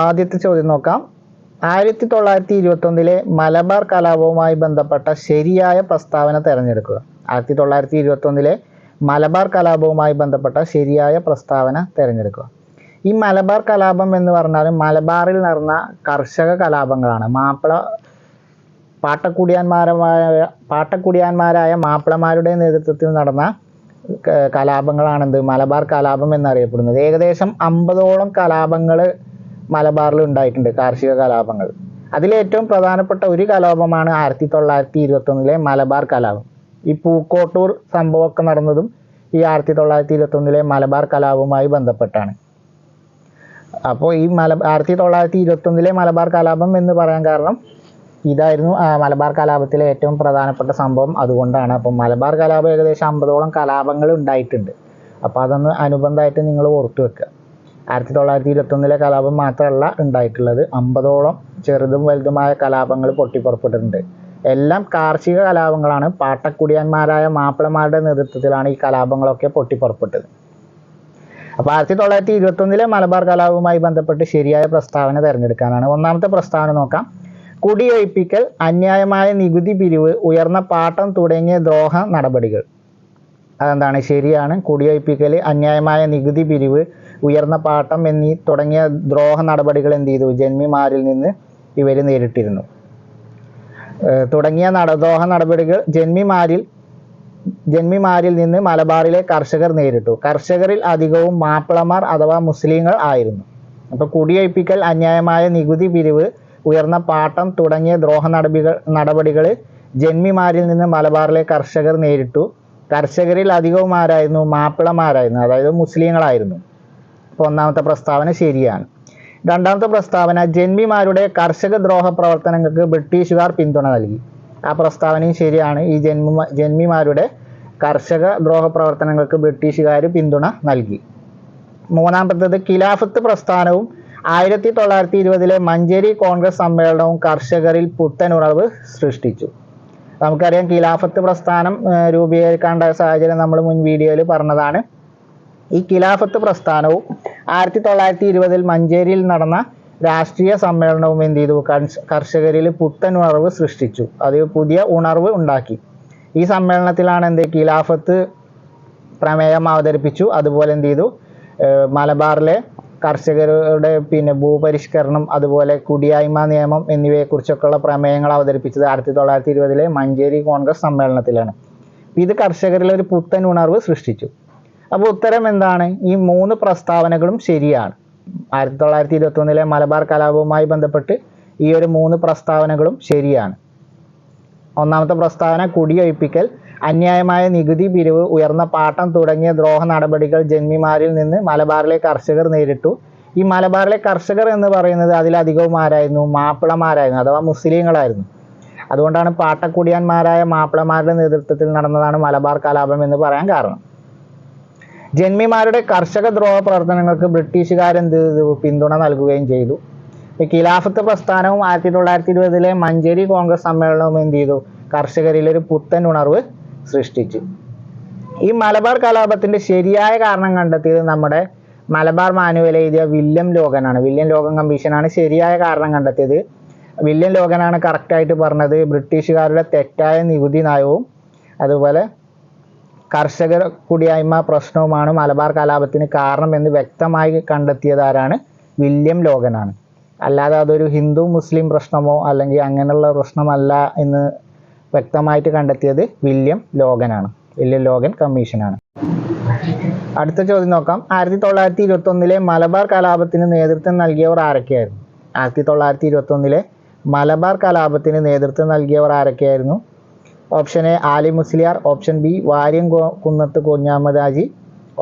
ആദ്യത്തെ ചോദ്യം നോക്കാം. ആയിരത്തി തൊള്ളായിരത്തി ഇരുപത്തൊന്നിലെ മലബാർ കലാപവുമായി ബന്ധപ്പെട്ട ശരിയായ പ്രസ്താവന തിരഞ്ഞെടുക്കുക. ആയിരത്തി തൊള്ളായിരത്തി ഇരുപത്തൊന്നിലെ മലബാർ കലാപവുമായി ബന്ധപ്പെട്ട ശരിയായ പ്രസ്താവന തിരഞ്ഞെടുക്കുക. ഈ മലബാർ കലാപം എന്ന് പറഞ്ഞാൽ മലബാറിൽ നടന്ന കർഷക കലാപങ്ങളാണ്. മാപ്പിള പാട്ടക്കുടിയാന്മാരമായ പാട്ടക്കുടിയാന്മാരായ മാപ്പിളമാരുടെ നേതൃത്വത്തിൽ നടന്ന കലാപങ്ങളാണെന്ത്? മലബാർ കലാപം എന്നറിയപ്പെടുന്നത്. ഏകദേശം അമ്പതോളം കലാപങ്ങൾ മലബാറിൽ ഉണ്ടായിട്ടുണ്ട് കാർഷിക കലാപങ്ങൾ. അതിലേറ്റവും പ്രധാനപ്പെട്ട ഒരു കലാപമാണ് ആയിരത്തി തൊള്ളായിരത്തി ഇരുപത്തൊന്നിലെ മലബാർ കലാപം. ഈ പൂക്കോട്ടൂർ സംഭവമൊക്കെ നടന്നതും ഈ ആയിരത്തി തൊള്ളായിരത്തി ഇരുപത്തൊന്നിലെ മലബാർ കലാപവുമായി ബന്ധപ്പെട്ടാണ്. അപ്പോൾ ഈ മല ആയിരത്തി തൊള്ളായിരത്തി ഇരുപത്തൊന്നിലെ മലബാർ കലാപം എന്ന് പറയാൻ കാരണം ഇതായിരുന്നു മലബാർ കലാപത്തിലെ ഏറ്റവും പ്രധാനപ്പെട്ട സംഭവം. അതുകൊണ്ടാണ് അപ്പം മലബാർ കലാപം ഏകദേശം അമ്പതോളം കലാപങ്ങൾ ഉണ്ടായിട്ടുണ്ട്. അപ്പോൾ അതൊന്ന് അനുബന്ധമായിട്ട് നിങ്ങൾ ഓർത്തു വെക്കുക. ആയിരത്തി തൊള്ളായിരത്തി ഇരുപത്തൊന്നിലെ കലാപം മാത്രമല്ല ഉണ്ടായിട്ടുള്ളത്. അമ്പതോളം ചെറുതും വലുതുമായ കലാപങ്ങൾ പൊട്ടിപ്പുറപ്പെട്ടിട്ടുണ്ട്. എല്ലാം കാർഷിക കലാപങ്ങളാണ്. പാട്ടക്കുടിയന്മാരായ മാപ്പിളമാരുടെ നേതൃത്വത്തിലാണ് ഈ കലാപങ്ങളൊക്കെ പൊട്ടിപ്പുറപ്പെട്ടത്. അപ്പോൾ ആയിരത്തി തൊള്ളായിരത്തി ഇരുപത്തൊന്നിലെ മലബാർ കലാപവുമായി ബന്ധപ്പെട്ട് ശരിയായ പ്രസ്താവന തിരഞ്ഞെടുക്കാനാണ്. ഒന്നാമത്തെ പ്രസ്താവന നോക്കാം. കുടിയൊഴിപ്പിക്കൽ അന്യായമായ നികുതി പിരിവ് ഉയർന്ന പാട്ടം തുടങ്ങിയ ദ്രോഹ നടപടികൾ. അതെന്താണ്? ശരിയാണ്. കുടിയൊഴിപ്പിക്കൽ അന്യായമായ നികുതി പിരിവ് ഉയർന്ന പാട്ടം എന്നീ തുടങ്ങിയ ദ്രോഹ നടപടികൾ എന്ത് ചെയ്തു? ജന്മിമാരിൽ നിന്ന് ഇവർ നേരിട്ടിരുന്നു. തുടങ്ങിയ നട ദ്രോഹ നടപടികൾ ജന്മിമാരിൽ ജന്മിമാരിൽ നിന്ന് മലബാറിലെ കർഷകർ നേരിട്ടു. കർഷകരിൽ അധികവും മാപ്പിളമാർ അഥവാ മുസ്ലിങ്ങൾ ആയിരുന്നു. അപ്പോൾ കുടിയൊഴിപ്പിക്കൽ അന്യായമായ നികുതി പിരിവ് ഉയർന്ന പാട്ടം തുടങ്ങിയ ദ്രോഹ നടപടികൾ നടപടികൾ ജന്മിമാരിൽ നിന്ന് മലബാറിലെ കർഷകർ നേരിട്ടു. കർഷകരിൽ അധികവും ആരായിരുന്നു? മാപ്പിളമാരായിരുന്നു. അതായത് മുസ്ലിങ്ങളായിരുന്നു. അപ്പോൾ ഒന്നാമത്തെ പ്രസ്താവന ശരിയാണ്. രണ്ടാമത്തെ പ്രസ്താവന ജന്മിമാരുടെ കർഷക ദ്രോഹ പ്രവർത്തനങ്ങൾക്ക് ബ്രിട്ടീഷുകാർ പിന്തുണ നൽകി. ആ പ്രസ്താവനയും ശരിയാണ്. ഈ ജന്മ ജന്മിമാരുടെ കർഷക ദ്രോഹ പ്രവർത്തനങ്ങൾക്ക് ബ്രിട്ടീഷുകാർ പിന്തുണ നൽകി. മൂന്നാമത്തത് ഖിലാഫത്ത് പ്രസ്ഥാനവും ആയിരത്തി തൊള്ളായിരത്തി ഇരുപതിലെ മഞ്ചേരി കോൺഗ്രസ് സമ്മേളനവും കർഷകരിൽ പുത്തനുണർവ് സൃഷ്ടിച്ചു. നമുക്കറിയാം ഖിലാഫത്ത് പ്രസ്ഥാനം രൂപീകരിക്കേണ്ട സാഹചര്യം നമ്മൾ മുൻ വീഡിയോയിൽ പറഞ്ഞതാണ്. ഈ ഖിലാഫത്ത് പ്രസ്ഥാനവും ആയിരത്തി തൊള്ളായിരത്തി ഇരുപതിൽ മഞ്ചേരിയിൽ നടന്ന രാഷ്ട്രീയ സമ്മേളനവും എന്ത് ചെയ്തു? കർഷകരിൽ പുത്തൻ ഉണർവ് സൃഷ്ടിച്ചു. അത് പുതിയ ഉണർവ് ഉണ്ടാക്കി. ഈ സമ്മേളനത്തിലാണ് എന്ത് ഖിലാഫത്ത് പ്രമേയം അവതരിപ്പിച്ചു. അതുപോലെ എന്ത് ചെയ്തു? മലബാറിലെ കർഷകരുടെ പിന്നെ ഭൂപരിഷ്കരണം അതുപോലെ കുടിയായ്മ നിയമം എന്നിവയെക്കുറിച്ചൊക്കെയുള്ള പ്രമേയങ്ങൾ അവതരിപ്പിച്ചത് ആയിരത്തി തൊള്ളായിരത്തി ഇരുപതിലെ മഞ്ചേരി കോൺഗ്രസ് സമ്മേളനത്തിലാണ്. ഇത് കർഷകരിൽ ഒരു പുത്തൻ ഉണർവ് സൃഷ്ടിച്ചു. അപ്പോൾ ഉത്തരം എന്താണ്? ഈ മൂന്ന് പ്രസ്താവനകളും ശരിയാണ്. ആയിരത്തി തൊള്ളായിരത്തി ഇരുപത്തൊന്നിലെ മലബാർ കലാപവുമായി ബന്ധപ്പെട്ട് ഈ ഒരു മൂന്ന് പ്രസ്താവനകളും ശരിയാണ്. ഒന്നാമത്തെ പ്രസ്താവന കുടിയൊഴിപ്പിക്കൽ അന്യായമായ നികുതി പിരിവ് ഉയർന്ന പാട്ടം തുടങ്ങിയ ദ്രോഹ നടപടികൾ ജന്മിമാരിൽ നിന്ന് മലബാറിലെ കർഷകർ നേരിട്ടു. ഈ മലബാറിലെ കർഷകർ എന്ന് പറയുന്നത് അതിലധികവും ആരായിരുന്നു? മാപ്പിളമാരായിരുന്നു അഥവാ മുസ്ലിങ്ങളായിരുന്നു. അതുകൊണ്ടാണ് പാട്ടക്കുടിയാന്മാരായ മാപ്പിളമാരുടെ നേതൃത്വത്തിൽ നടന്നതാണ് മലബാർ കലാപം എന്ന് പറയാൻ കാരണം. ജന്മിമാരുടെ കർഷക ദ്രോഹ പ്രവർത്തനങ്ങൾക്ക് ബ്രിട്ടീഷുകാരെന്ത്? പിന്തുണ നൽകുകയും ചെയ്തു. ഖിലാഫത്ത് പ്രസ്ഥാനവും ആയിരത്തി തൊള്ളായിരത്തി ഇരുപതിലെ മഞ്ചേരി കോൺഗ്രസ് സമ്മേളനവും എന്ത് ചെയ്തു? കർഷകരിലൊരു പുത്തൻ ഉണർവ് സൃഷ്ടിച്ചു. ഈ മലബാർ കലാപത്തിന്റെ ശരിയായ കാരണം കണ്ടെത്തിയത് നമ്മുടെ മലബാർ മാനുവൽ എഴുതിയ വില്യം ലോകനാണ് വില്യം ലോകൻ കമ്മീഷനാണ് ശരിയായ കാരണം കണ്ടെത്തിയത്. വില്യം ലോകനാണ് കറക്റ്റായിട്ട് പറഞ്ഞത്. ബ്രിട്ടീഷുകാരുടെ തെറ്റായ നികുതി നയവും അതുപോലെ കർഷക കുടിയായ്മ പ്രശ്നവുമാണ് മലബാർ കലാപത്തിന് കാരണം എന്ന് വ്യക്തമായി കണ്ടെത്തിയതാരാണ് വില്യം ലോകനാണ് അല്ലാതെ അതൊരു ഹിന്ദു മുസ്ലിം പ്രശ്നമോ അല്ലെങ്കിൽ അങ്ങനെയുള്ള പ്രശ്നമല്ല എന്ന് വ്യക്തമായിട്ട് കണ്ടെത്തിയത് വില്യം ലോഗനാണ്. വില്യം ലോഗൻ കമ്മീഷനാണ്. അടുത്ത ചോദ്യം നോക്കാം. ആയിരത്തി തൊള്ളായിരത്തി ഇരുപത്തി ഒന്നിലെ മലബാർ കലാപത്തിന് നേതൃത്വം നൽകിയവർ ആരൊക്കെയായിരുന്നു? ആയിരത്തി തൊള്ളായിരത്തി ഇരുപത്തി ഒന്നിലെ മലബാർ കലാപത്തിന് നേതൃത്വം നൽകിയവർ ആരൊക്കെയായിരുന്നു? Option A Ali Musliyar. Option B Variyam Kunnath Kunjahammad Haji.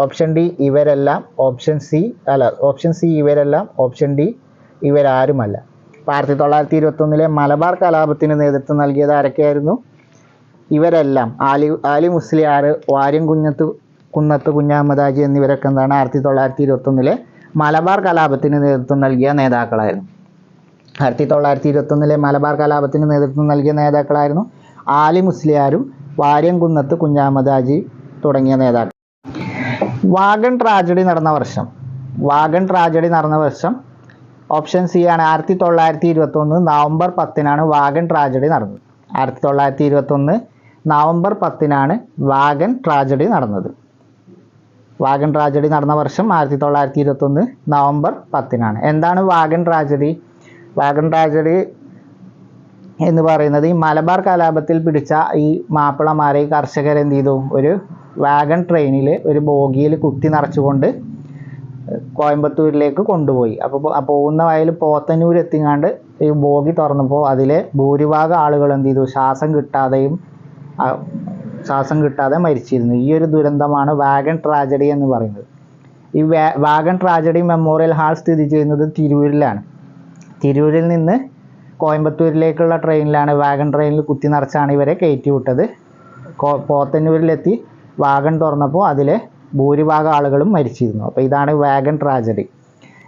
Option D ഇവരെല്ലാം. ഓപ്ഷൻ സി അല്ല ഓപ്ഷൻ സി ഇവരെല്ലാം. ഓപ്ഷൻ ഡി ഇവരാരുമല്ല. ആയിരത്തി തൊള്ളായിരത്തി ഇരുപത്തി ഒന്നിലെ മലബാർ കലാപത്തിന് നേതൃത്വം നൽകിയത് ആരൊക്കെയായിരുന്നു? ഇവരെല്ലാം ആലി ആലി മുസ്ലിയാർ വാര്യം കുഞ്ഞത്ത് കുന്നത്ത് കുഞ്ഞാമദാജി എന്നിവരൊക്കെ എന്താണ് ആയിരത്തി തൊള്ളായിരത്തി ഇരുപത്തി ഒന്നിലെ മലബാർ കലാപത്തിന് നേതൃത്വം നൽകിയ നേതാക്കളായിരുന്നു. ആയിരത്തി തൊള്ളായിരത്തി ഇരുപത്തി ഒന്നിലെ മലബാർ കലാപത്തിന് നേതൃത്വം നൽകിയ നേതാക്കളായിരുന്നു ആലി മുസ്ലിയാരും വാര്യംകുന്നത്ത് കുഞ്ഞാമദാജി തുടങ്ങിയ നേതാക്കൾ. വാഗൺ ട്രാജഡി നടന്ന വർഷം. വാഗൺ ട്രാജഡി നടന്ന വർഷം ഓപ്ഷൻ സി ആണ്. ആയിരത്തി തൊള്ളായിരത്തി ഇരുപത്തി ഒന്ന് നവംബർ പത്തിനാണ് വാഗൺ ട്രാജഡി നടന്നത്. ആയിരത്തി തൊള്ളായിരത്തി ഇരുപത്തി ഒന്ന് നവംബർ പത്തിനാണ് വാഗൺ ട്രാജഡി നടന്നത്. വാഗൺ ട്രാജഡി നടന്ന വർഷം ആയിരത്തി തൊള്ളായിരത്തി ഇരുപത്തി ഒന്ന് നവംബർ പത്തിനാണ്. എന്താണ് വാഗൺ ട്രാജഡി വാഗൺ ട്രാജഡി എന്ന് പറയുന്നത് ഈ മലബാർ കലാപത്തിൽ പിടിച്ച ഈ മാപ്പിളമാരെ കർഷകർ ചെയ്തു ഒരു വാഗൺ ട്രെയിനിൽ ഒരു ബോഗിയിൽ കുത്തി നിറച്ചുകൊണ്ട് കോയമ്പത്തൂരിലേക്ക് കൊണ്ടുപോയി. അപ്പോൾ പോകുന്ന വയൽ പോത്തന്നൂർ എത്തിങ്ങാണ്ട് ഈ ബോഗി തുറന്നപ്പോൾ അതിലെ ഭൂരിഭാഗം ആളുകൾ എന്ത് ചെയ്തു? ശ്വാസം കിട്ടാതെയും ശ്വാസം കിട്ടാതെ മരിച്ചിരുന്നു. ഈ ഒരു ദുരന്തമാണ് വാഗൺ ട്രാജഡി എന്ന് പറയുന്നത്. ഈ വാഗൺ ട്രാജഡി മെമ്മോറിയൽ ഹാൾ സ്ഥിതി ചെയ്യുന്നത് തിരൂരിലാണ്. തിരൂരിൽ നിന്ന് കോയമ്പത്തൂരിലേക്കുള്ള ട്രെയിനിലാണ് വാഗൺ ട്രെയിനിൽ കുത്തി നിറച്ചാണ് ഇവരെ കയറ്റി വിട്ടത് പോത്തന്നൂരിലെത്തി വാഗൺ തുറന്നപ്പോൾ അതിലെ ഭൂരിഭാഗം ആളുകളും മരിച്ചിരുന്നു. അപ്പോൾ ഇതാണ് വാഗൺ ട്രാജഡി.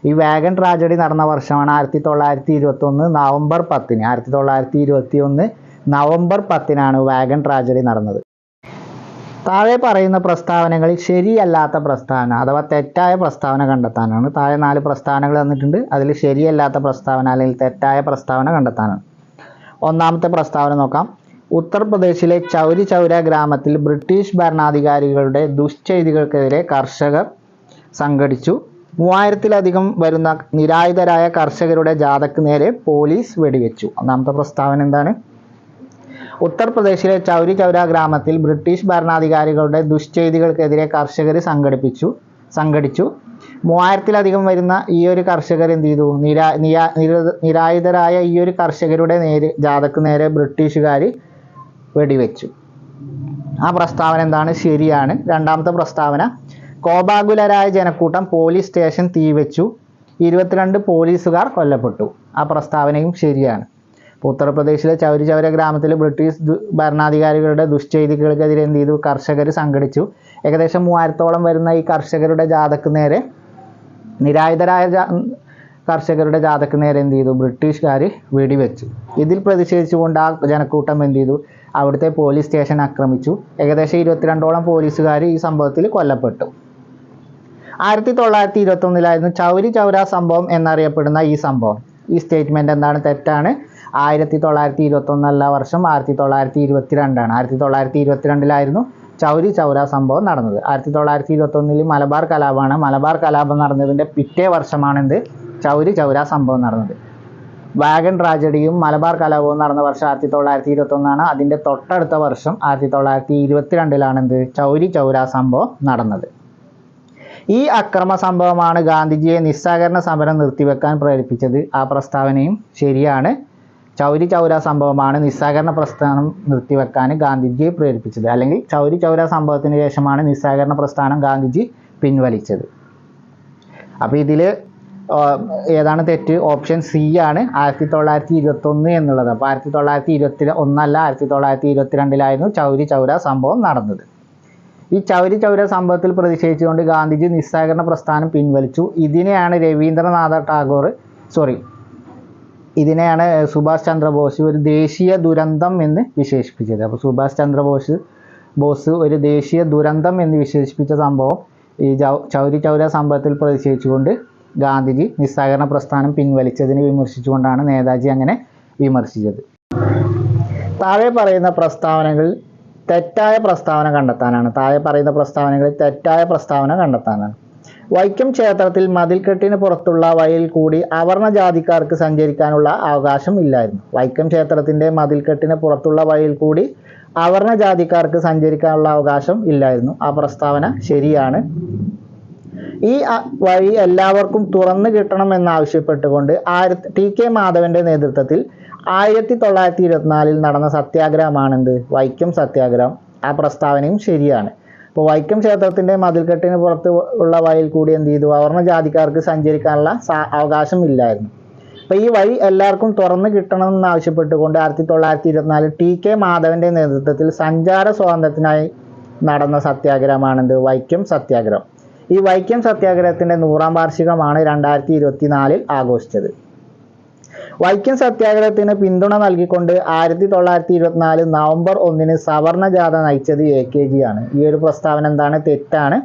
ഈ വാഗൺ ട്രാജഡി നടന്ന വർഷമാണ് ആയിരത്തി തൊള്ളായിരത്തി ഇരുപത്തൊന്ന് നവംബർ പത്തിന്. ആയിരത്തി തൊള്ളായിരത്തി ഇരുപത്തി ഒന്ന് നവംബർ പത്തിനാണ് വാഗൺ ട്രാജഡി നടന്നത്. താഴെ പറയുന്ന പ്രസ്താവനകളിൽ ശരിയല്ലാത്ത പ്രസ്താവന അഥവാ തെറ്റായ പ്രസ്താവന കണ്ടെത്താനാണ്. താഴെ നാല് പ്രസ്താവനകൾ തന്നിട്ടുണ്ട്. അതിൽ ശരിയല്ലാത്ത പ്രസ്താവന അല്ലെങ്കിൽ തെറ്റായ പ്രസ്താവന കണ്ടെത്താനാണ്. ഒന്നാമത്തെ പ്രസ്താവന നോക്കാം. ഉത്തർപ്രദേശിലെ ചൗരി ചൗര ഗ്രാമത്തിൽ ബ്രിട്ടീഷ് ഭരണാധികാരികളുടെ ദുശ്ചെയ്തികൾക്കെതിരെ കർഷകർ സംഘടിച്ചു. മൂവായിരത്തിലധികം വരുന്ന നിരായുധരായ കർഷകരുടെ ജാഥക്ക് നേരെ പോലീസ് വെടിവെച്ചു. ഒന്നാമത്തെ പ്രസ്താവന എന്താണ്? ഉത്തർപ്രദേശിലെ ചൗരി ചൗര ഗ്രാമത്തിൽ ബ്രിട്ടീഷ് ഭരണാധികാരികളുടെ ദുശ്ചെയ്തികൾക്കെതിരെ കർഷകർ സംഘടിപ്പിച്ചു സംഘടിച്ചു. മൂവായിരത്തിലധികം വരുന്ന ഈ ഒരു കർഷകർ എന്ത് ചെയ്തു? നിരാ നിരായുധരായ ഈ ഒരു കർഷകരുടെ നേരെ ജാഥക്ക് നേരെ ബ്രിട്ടീഷുകാർ വെടിവെച്ചു. ആ പ്രസ്താവന എന്താണ്? ശരിയാണ്. രണ്ടാമത്തെ പ്രസ്താവന കോപാകുലരായ ജനക്കൂട്ടം പോലീസ് സ്റ്റേഷൻ തീവെച്ചു. ഇരുപത്തിരണ്ട് പോലീസുകാർ കൊല്ലപ്പെട്ടു. ആ പ്രസ്താവനയും ശരിയാണ്. ഉത്തർപ്രദേശിലെ ചൗരി ചൗര ഗ്രാമത്തിൽ ബ്രിട്ടീഷ് ഭരണാധികാരികളുടെ ദുശ്ചെയ്തികൾക്കെതിരെ എന്ത് ചെയ്തു? കർഷകർ സംഘടിച്ചു. ഏകദേശം മൂവായിരത്തോളം വരുന്ന ഈ കർഷകരുടെ ജാഥക്ക് നേരെ നിരായുധരായ കർഷകരുടെ ജാഥക്ക് നേരെ എന്ത് ചെയ്തു? ബ്രിട്ടീഷുകാർ വെടിവെച്ചു. ഇതിൽ പ്രതിഷേധിച്ചുകൊണ്ട് ആ ജനക്കൂട്ടം എന്ത് ചെയ്തു? അവിടുത്തെ പോലീസ് സ്റ്റേഷൻ ആക്രമിച്ചു. ഏകദേശം ഇരുപത്തിരണ്ടോളം പോലീസുകാർ ഈ സംഭവത്തിൽ കൊല്ലപ്പെട്ടു. ആയിരത്തി തൊള്ളായിരത്തി ഇരുപത്തി ഒന്നിലായിരുന്നു ചൗരി ചൗര സംഭവം എന്നറിയപ്പെടുന്ന ഈ സംഭവം. ഈ സ്റ്റേറ്റ്മെന്റ് എന്താണ്? തെറ്റാണ്. ആയിരത്തി തൊള്ളായിരത്തി ഇരുപത്തി ഒന്നല്ല വർഷം ആയിരത്തി തൊള്ളായിരത്തി ഇരുപത്തിരണ്ടാണ് ആയിരത്തി തൊള്ളായിരത്തി ഇരുപത്തിരണ്ടിലായിരുന്നു ചൗരി ചൗര സംഭവം നടന്നത്. ആയിരത്തി തൊള്ളായിരത്തി ഇരുപത്തി ഒന്നിൽ മലബാർ കലാപമാണ്. മലബാർ കലാപം നടന്നതിന്റെ പിറ്റേ വർഷമാണ് എന്ത് ചൗരി ചൗര സംഭവം നടന്നത്. വാഗൺ ട്രാജഡിയും മലബാർ കലാപവും നടന്ന വർഷം ആയിരത്തി തൊള്ളായിരത്തി ഇരുപത്തി ഒന്നാണ് അതിന്റെ തൊട്ടടുത്ത വർഷം ആയിരത്തി തൊള്ളായിരത്തി ഇരുപത്തിരണ്ടിലാണ് എന്ത്? ചൗരി ചൗര സംഭവം നടന്നത്. ഈ അക്രമ സംഭവമാണ് ഗാന്ധിജിയെ നിസ്സഹകരണ സമരം നിർത്തിവെക്കാൻ പ്രേരിപ്പിച്ചത്. ആ പ്രസ്താവനയും ശരിയാണ്. ചൗരി ചൗര സംഭവമാണ് നിസ്സഹകരണ പ്രസ്ഥാനം നിർത്തിവെക്കാൻ ഗാന്ധിജിയെ പ്രേരിപ്പിച്ചത്. അല്ലെങ്കിൽ ചൗരി ചൗര സംഭവത്തിന് ശേഷമാണ് നിസ്സഹകരണ പ്രസ്ഥാനം ഗാന്ധിജി പിൻവലിച്ചത്. അപ്പോൾ ഇതിൽ ഏതാണ് തെറ്റ്? ഓപ്ഷൻ സി ആണ്. ആയിരത്തി തൊള്ളായിരത്തി ഇരുപത്തി ഒന്ന് എന്നുള്ളത്. അപ്പോൾ ആയിരത്തി തൊള്ളായിരത്തി ഇരുപത്തി ഒന്നല്ല ആയിരത്തി തൊള്ളായിരത്തി ഇരുപത്തിരണ്ടിലായിരുന്നു ചൗരി ചൗര സംഭവം നടന്നത്. ഈ ചൗരി ചൗര സംഭവത്തിൽ പ്രതിഷേധിച്ചുകൊണ്ട് ഗാന്ധിജി നിസ്സഹകരണ പ്രസ്ഥാനം പിൻവലിച്ചു. ഇതിനെയാണ് രവീന്ദ്രനാഥ ടാഗോർ സോറി ഇതിനെയാണ് സുഭാഷ് ചന്ദ്രബോസ് ഒരു ദേശീയ ദുരന്തം എന്ന് വിശേഷിപ്പിച്ചത്. അപ്പോൾ സുഭാഷ് ചന്ദ്രബോസ് ബോസ് ഒരു ദേശീയ ദുരന്തം എന്ന് വിശേഷിപ്പിച്ച സംഭവം ഈ ചൗരി ചൗര സംഭവത്തിൽ പ്രതിഷേധിച്ചുകൊണ്ട് ഗാന്ധിജി നിസ്സഹകരണ പ്രസ്ഥാനം പിൻവലിച്ചതിനെ വിമർശിച്ചുകൊണ്ടാണ് നേതാജി അങ്ങനെ വിമർശിച്ചത്. താഴെ പറയുന്ന പ്രസ്താവനകൾ തെറ്റായ പ്രസ്താവന കണ്ടെത്താനാണ്. താഴെ പറയുന്ന പ്രസ്താവനകളിൽ തെറ്റായ പ്രസ്താവന കണ്ടെത്താനാണ്. വൈക്കം ക്ഷേത്രത്തിൽ മതിൽക്കെട്ടിന് പുറത്തുള്ള വഴിയിൽ കൂടി അവർണ ജാതിക്കാർക്ക് സഞ്ചരിക്കാനുള്ള അവകാശം ഇല്ലായിരുന്നു. വൈക്കം ക്ഷേത്രത്തിന്റെ മതിൽക്കെട്ടിന് പുറത്തുള്ള വഴിയിൽ കൂടി അവർണ ജാതിക്കാർക്ക് സഞ്ചരിക്കാനുള്ള അവകാശം ഇല്ലായിരുന്നു. ആ പ്രസ്താവന ശരിയാണ് ഈ വഴി എല്ലാവർക്കും തുറന്നു കിട്ടണം കിട്ടണമെന്നാവശ്യപ്പെട്ടുകൊണ്ട് ആയിരത്തി ടി കെ മാധവന്റെ നേതൃത്വത്തിൽ ആയിരത്തി തൊള്ളായിരത്തി ഇരുപത്തിനാലിൽ നടന്ന സത്യാഗ്രഹമാണെന്ത്? വൈക്കം സത്യാഗ്രഹം. ആ പ്രസ്താവനയും ശരിയാണ്. അപ്പോൾ വൈക്കം ക്ഷേത്രത്തിന്റെ മതിൽക്കെട്ടിന് പുറത്ത് ഉള്ള വഴിയിൽ കൂടി എന്ത് ചെയ്തു? അവർണ ജാതിക്കാർക്ക് സഞ്ചരിക്കാനുള്ള അവകാശം ഇല്ലായിരുന്നു. അപ്പോൾ ഈ വഴി എല്ലാവർക്കും തുറന്നു കിട്ടണമെന്ന് ആവശ്യപ്പെട്ടുകൊണ്ട് ആയിരത്തി തൊള്ളായിരത്തി ഇരുപത്തിനാലിൽ ടി കെ മാധവന്റെ നേതൃത്വത്തിൽ സഞ്ചാര സ്വാതന്ത്ര്യത്തിനായി നടന്ന സത്യാഗ്രഹമാണെന്ത്? വൈക്കം സത്യാഗ്രഹം. ഈ വൈക്കം സത്യാഗ്രഹത്തിന്റെ നൂറാം വാർഷികമാണ് രണ്ടായിരത്തി ഇരുപത്തിനാലിൽ ആഘോഷിച്ചത്. വൈക്കം സത്യാഗ്രഹത്തിന് പിന്തുണ നൽകിക്കൊണ്ട് ആയിരത്തി തൊള്ളായിരത്തി ഇരുപത്തിനാല് നവംബർ ഒന്നിന് സവർണ ജാഥ നയിച്ചത് എ കെ ജി ആണ്. ഈ ഒരു പ്രസ്താവന എന്താണ്? തെറ്റാണ്.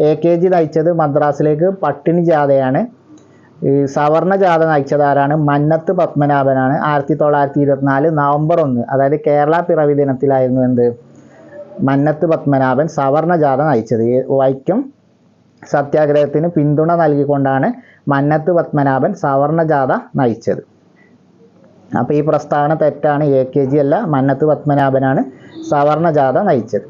എ കെ ജി നയിച്ചത് മദ്രാസിലേക്ക് പട്ടിണി ജാഥയാണ്. ഈ സവർണ ജാഥ നയിച്ചത് ആരാണ്? മന്നത്ത് പത്മനാഭനാണ്. ആയിരത്തി തൊള്ളായിരത്തി ഇരുപത്തിനാല് നവംബർ ഒന്ന് അതായത് കേരള പിറവി ദിനത്തിലായിരുന്നു എന്ത്? മന്നത്ത് പത്മനാഭൻ സവർണ ജാഥ നയിച്ചത് വൈക്കം സത്യാഗ്രഹത്തിന് പിന്തുണ നൽകിക്കൊണ്ടാണ് മന്നത്ത് പത്മനാഭൻ സവർണ ജാഥ നയിച്ചത്. അപ്പോൾ ഈ പ്രസ്താവന തെറ്റാണ് എ കെ ജി അല്ല മന്നത്ത് പത്മനാഭനാണ് സവർണ ജാഥ നയിച്ചത്.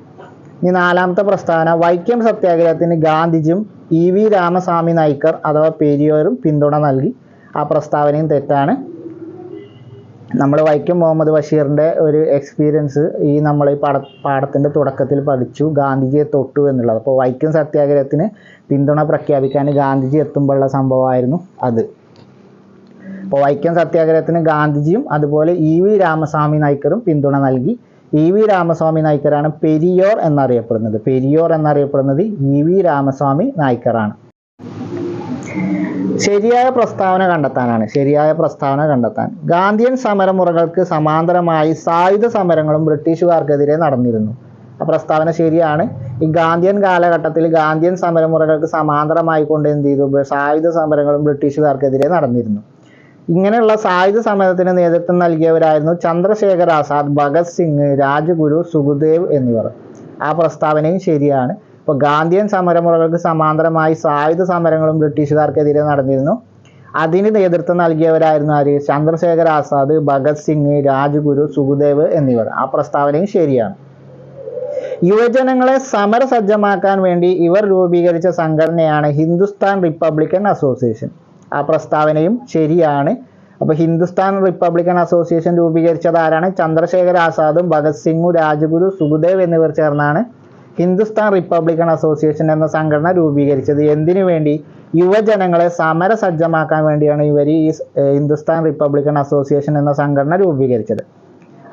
ഇനി നാലാമത്തെ പ്രസ്താവന വൈക്കം സത്യാഗ്രഹത്തിന് ഗാന്ധിജിയും ഇ വി രാമസ്വാമി നായിക്കർ അഥവാ പെരിയോരും പിന്തുണ നൽകി ആ പ്രസ്താവനയും തെറ്റാണ്. നമ്മൾ വൈക്കം മുഹമ്മദ് ബഷീറിന്റെ ഒരു എക്സ്പീരിയൻസ് ഈ നമ്മൾ ഈ പാഠ പാഠത്തിന്റെ തുടക്കത്തിൽ പഠിച്ചു ഗാന്ധിജിയെ തൊട്ടു എന്നുള്ളത്. അപ്പോൾ വൈക്കം സത്യാഗ്രഹത്തിന് പിന്തുണ പ്രഖ്യാപിക്കാൻ ഗാന്ധിജി എത്തുമ്പോഴുള്ള സംഭവമായിരുന്നു അത്. അപ്പോൾ വൈക്കം സത്യാഗ്രഹത്തിന് ഗാന്ധിജിയും അതുപോലെ ഇ വി രാമസ്വാമി നായ്ക്കറും പിന്തുണ നൽകി. ഇ വി രാമസ്വാമി നായ്ക്കറാണ് പെരിയോർ എന്നറിയപ്പെടുന്നത്. പെരിയോർ എന്നറിയപ്പെടുന്നത് ഇ വി രാമസ്വാമി നായ്ക്കറാണ്. ശരിയായ പ്രസ്താവന കണ്ടെത്താനാണ് ശരിയായ പ്രസ്താവന കണ്ടെത്താൻ. ഗാന്ധിയൻ സമരമുറകൾക്ക് സമാന്തരമായി സായുധ സമരങ്ങളും ബ്രിട്ടീഷുകാർക്കെതിരെ നടന്നിരുന്നു. ആ പ്രസ്താവന ശരിയാണ്. ഈ ഗാന്ധിയൻ കാലഘട്ടത്തിൽ ഗാന്ധിയൻ സമരമുറകൾക്ക് സമാന്തരമായി കൊണ്ട് എന്ത് ചെയ്തു? സായുധ സമരങ്ങളും ബ്രിട്ടീഷുകാർക്കെതിരെ നടന്നിരുന്നു. ഇങ്ങനെയുള്ള സായുധ സമരത്തിന് നേതൃത്വം നൽകിയവരായിരുന്നു ചന്ദ്രശേഖർ ആസാദ് ഭഗത് സിംഗ് രാജ്ഗുരു സുഖദേവ് എന്നിവർ. ആ പ്രസ്താവനയും ശരിയാണ്. ഇപ്പോൾ ഗാന്ധിയൻ സമരമുറകൾക്ക് സമാന്തരമായി സായുധ സമരങ്ങളും ബ്രിട്ടീഷുകാർക്കെതിരെ നടന്നിരുന്നു. അതിന് നേതൃത്വം നൽകിയവരായിരുന്നു ആര്? ചന്ദ്രശേഖർ ആസാദ് ഭഗത് സിംഗ് രാജ്ഗുരു സുഖദേവ് എന്നിവർ. ആ പ്രസ്താവനയും ശരിയാണ്. യുവജനങ്ങളെ സമരസജ്ജമാക്കാൻ വേണ്ടി ഇവർ രൂപീകരിച്ച സംഘടനയാണ് ഹിന്ദുസ്ഥാൻ റിപ്പബ്ലിക്കൻ അസോസിയേഷൻ. ആ പ്രസ്താവനയും ശരിയാണ്. അപ്പോൾ ഹിന്ദുസ്ഥാൻ റിപ്പബ്ലിക്കൻ അസോസിയേഷൻ രൂപീകരിച്ചത് ആരാണ്? ചന്ദ്രശേഖർ ആസാദും ഭഗത് സിംഗും രാജ്ഗുരു സുഖദേവ് എന്നിവർ ചേർന്നാണ് ഹിന്ദുസ്ഥാൻ റിപ്പബ്ലിക്കൻ അസോസിയേഷൻ എന്ന സംഘടന രൂപീകരിച്ചത്. എന്തിനു വേണ്ടി? യുവജനങ്ങളെ സമരസജ്ജമാക്കാൻ വേണ്ടിയാണ് ഇവർ ഈ ഹിന്ദുസ്ഥാൻ റിപ്പബ്ലിക്കൻ അസോസിയേഷൻ എന്ന സംഘടന രൂപീകരിച്ചത്.